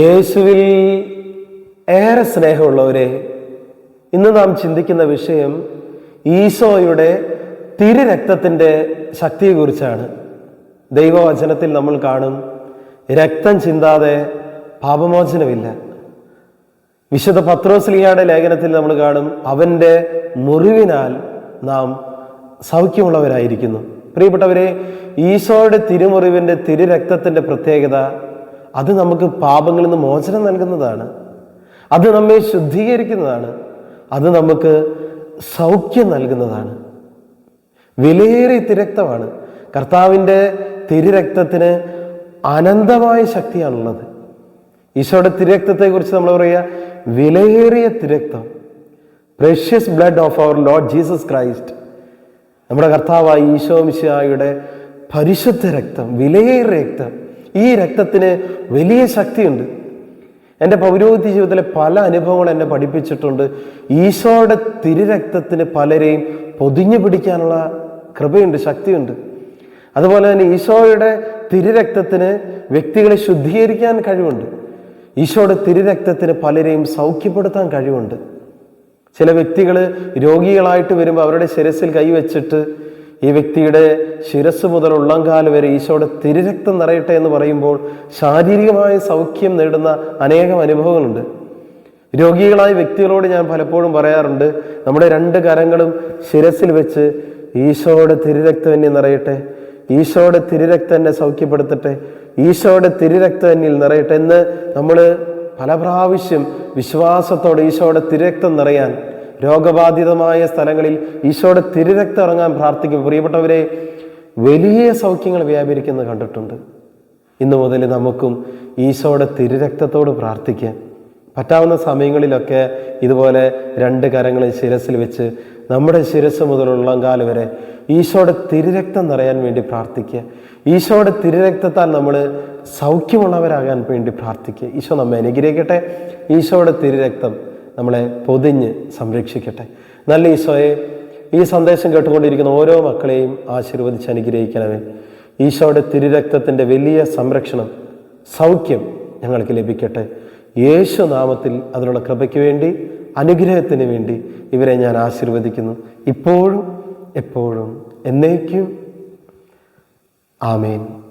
യേശുവിൽ ഏറെ സ്നേഹമുള്ളവരെ ഇന്ന് നാം ചിന്തിക്കുന്ന വിഷയം ഈശോയുടെ തിരുരക്തത്തിന്റെ ശക്തിയെക്കുറിച്ചാണ്. ദൈവവചനത്തിൽ നമ്മൾ കാണും രക്തം ചിന്താതെ പാപമോചനമില്ല. വിശുദ്ധ പത്രോസ്ലിയയുടെ ലേഖനത്തിൽ നമ്മൾ കാണും അവന്റെ മുറിവിനാൽ നാം സൗഖ്യമുള്ളവരായിരിക്കുന്നു. പ്രിയപ്പെട്ടവരെ ഈശോയുടെ തിരുമുറിവിന്റെ തിരുരക്തത്തിന്റെ പ്രത്യേകത അത് നമുക്ക് പാപങ്ങളിൽ നിന്ന് മോചനം നൽകുന്നതാണ്. അത് നമ്മെ ശുദ്ധീകരിക്കുന്നതാണ്. അത് നമുക്ക് സൗഖ്യം നൽകുന്നതാണ്. വിലയേറിയ തിരക്തമാണ്. കർത്താവിന്റെ തിരുരക്തത്തിന് അനന്തമായ ശക്തിയാണുള്ളത്. ഈശോയുടെ തിരക്തത്തെക്കുറിച്ച് നമ്മൾ പറയുക വിലയേറിയ തിരക്തം. Precious blood of our lord Jesus Christ നമ്മുടെ കർത്താവായ ഈശോ മിശായുടെ പരിശുദ്ധ രക്തം വിലയേറിയ രക്തം. ഈ രക്തത്തിന് വലിയ ശക്തിയുണ്ട്. എന്റെ പൗരോഹിത്യ ജീവിതത്തിലെ പല അനുഭവങ്ങൾ എന്നെ പഠിപ്പിച്ചിട്ടുണ്ട്. ഈശോയുടെ തിരുരക്തത്തിന് പലരെയും പൊതിഞ്ഞു പിടിക്കാനുള്ള കൃപയുണ്ട് ശക്തിയുണ്ട്. അതുപോലെ തന്നെ ഈശോയുടെ തിരുരക്തത്തിന് വ്യക്തികളെ ശുദ്ധീകരിക്കാൻ കഴിവുണ്ട്. ഈശോയുടെ തിരുരക്തത്തിന് പലരെയും സൗഖ്യപ്പെടുത്താൻ കഴിവുണ്ട്. ചില വ്യക്തികൾ രോഗികളായിട്ട് വരുമ്പോൾ അവരുടെ ശിരസിൽ കൈവച്ചിട്ട് ഈ വ്യക്തിയുടെ ശിരസ് മുതൽ ഉള്ളംകാൽ വരെ ഈശോയുടെ തിരുരക്തം നിറയട്ടെ എന്ന് പറയുമ്പോൾ ശാരീരികമായ സൗഖ്യം നേടുന്ന അനേകം അനുഭവങ്ങളുണ്ട്. രോഗികളായ വ്യക്തികളോട് ഞാൻ പലപ്പോഴും പറയാറുണ്ട് നമ്മുടെ രണ്ട് കരങ്ങളും ശിരസിൽ വെച്ച് ഈശോയുടെ തിരുരക്തം എന്നെ നിറയട്ടെ ഈശോയുടെ തിരുരക്തം എന്നെ സൗഖ്യപ്പെടുത്തട്ടെ ഈശോയുടെ തിരുരക്തം എന്നിൽ നിറയട്ടെ എന്ന് നമ്മൾ പല പ്രാവശ്യം വിശ്വാസത്തോടെ ഈശോയുടെ തിരുരക്തം നിറയാൻ രോഗബാധിതമായ സ്ഥലങ്ങളിൽ ഈശോയുടെ തിരുരക്തം ഇറങ്ങാൻ പ്രാർത്ഥിക്കും. പ്രിയപ്പെട്ടവരെ വലിയ സൗഖ്യങ്ങൾ വ്യാപരിക്കുന്നത് കണ്ടിട്ടുണ്ട്. ഇന്നു മുതൽ നമുക്കും ഈശോയുടെ തിരുരക്തത്തോട് പ്രാർത്ഥിക്കാം പറ്റാവുന്ന സമയങ്ങളിലൊക്കെ ഇതുപോലെ രണ്ട് കരങ്ങൾ ശിരസിൽ വെച്ച് നമ്മുടെ ശിരസ് മുതൽ ഉള്ളംകാൽ വരെ ഈശോയുടെ തിരുരക്തം നിറയാൻ വേണ്ടി പ്രാർത്ഥിക്കുക. ഈശോയുടെ തിരുരക്തത്താൽ നമ്മൾ സൗഖ്യമുള്ളവരാകാൻ വേണ്ടി പ്രാർത്ഥിക്കുക. ഈശോ നമ്മെ അനുഗ്രഹിക്കട്ടെ. ഈശോയുടെ തിരുരക്തം നമ്മളെ പൊതിഞ്ഞ് സംരക്ഷിക്കട്ടെ. നല്ല ഈശോയെ ഈ സന്ദേശം കേട്ടുകൊണ്ടിരിക്കുന്ന ഓരോ മക്കളെയും ആശീർവദിച്ച് അനുഗ്രഹിക്കണമേ. ഈശോയുടെ തിരുരക്തത്തിന്റെ വലിയ സംരക്ഷണം സൗഖ്യം ഞങ്ങൾക്ക് ലഭിക്കട്ടെ. യേശു നാമത്തിൽ അതിനുള്ള കൃപയ്ക്ക് വേണ്ടി അനുഗ്രഹത്തിന് വേണ്ടി ഇവരെ ഞാൻ ആശീർവദിക്കുന്നു. ഇപ്പോഴും എപ്പോഴും എന്നേക്കും. ആമേൻ.